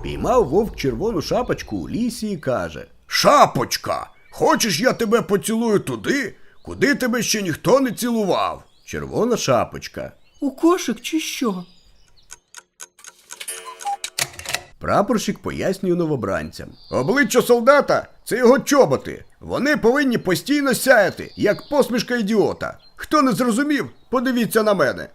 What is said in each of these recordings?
Впіймав вовк червону шапочку у лісі і каже: Шапочка, хочеш я тебе поцілую туди, куди тебе ще ніхто не цілував? Червона шапочка. У кошик чи що? Прапорщик пояснює новобранцям. Обличчя солдата це його чоботи. Вони повинні постійно сяяти, як посмішка ідіота. Хто не зрозумів, подивіться на мене.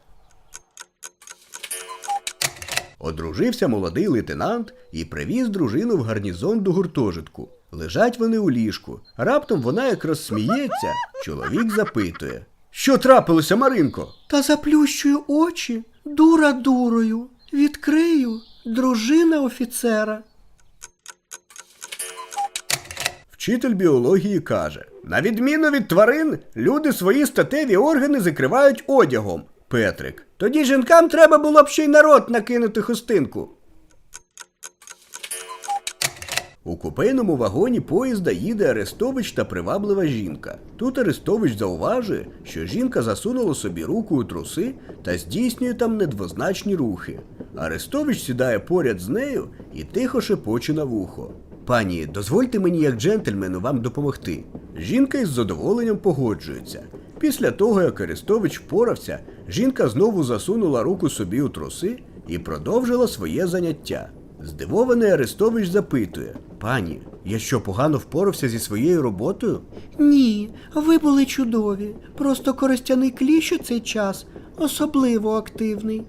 Одружився молодий лейтенант і привіз дружину в гарнізон до гуртожитку. Лежать вони у ліжку. Раптом вона якраз сміється. Чоловік запитує: Що трапилося, Маринко? Та заплющую очі, дура дурою. Відкрию, дружина офіцера. Вчитель біології каже: на відміну від тварин, люди свої статеві органи закривають одягом. Петрик. Тоді жінкам треба було б ще й народ накинути хустинку. У купейному вагоні поїзда їде Арестович та приваблива жінка. Тут Арестович зауважує, що жінка засунула собі руку у труси та здійснює там недвозначні рухи. Арестович сідає поряд з нею і тихо шепоче на вухо. Пані, дозвольте мені як джентльмену вам допомогти. Жінка із задоволенням погоджується. Після того, як Арестович впорався, жінка знову засунула руку собі у труси і продовжила своє заняття. Здивований Арестович запитує: Пані, я що погано впорався зі своєю роботою? Ні, ви були чудові. Просто користяний кліщ у цей час особливо активний.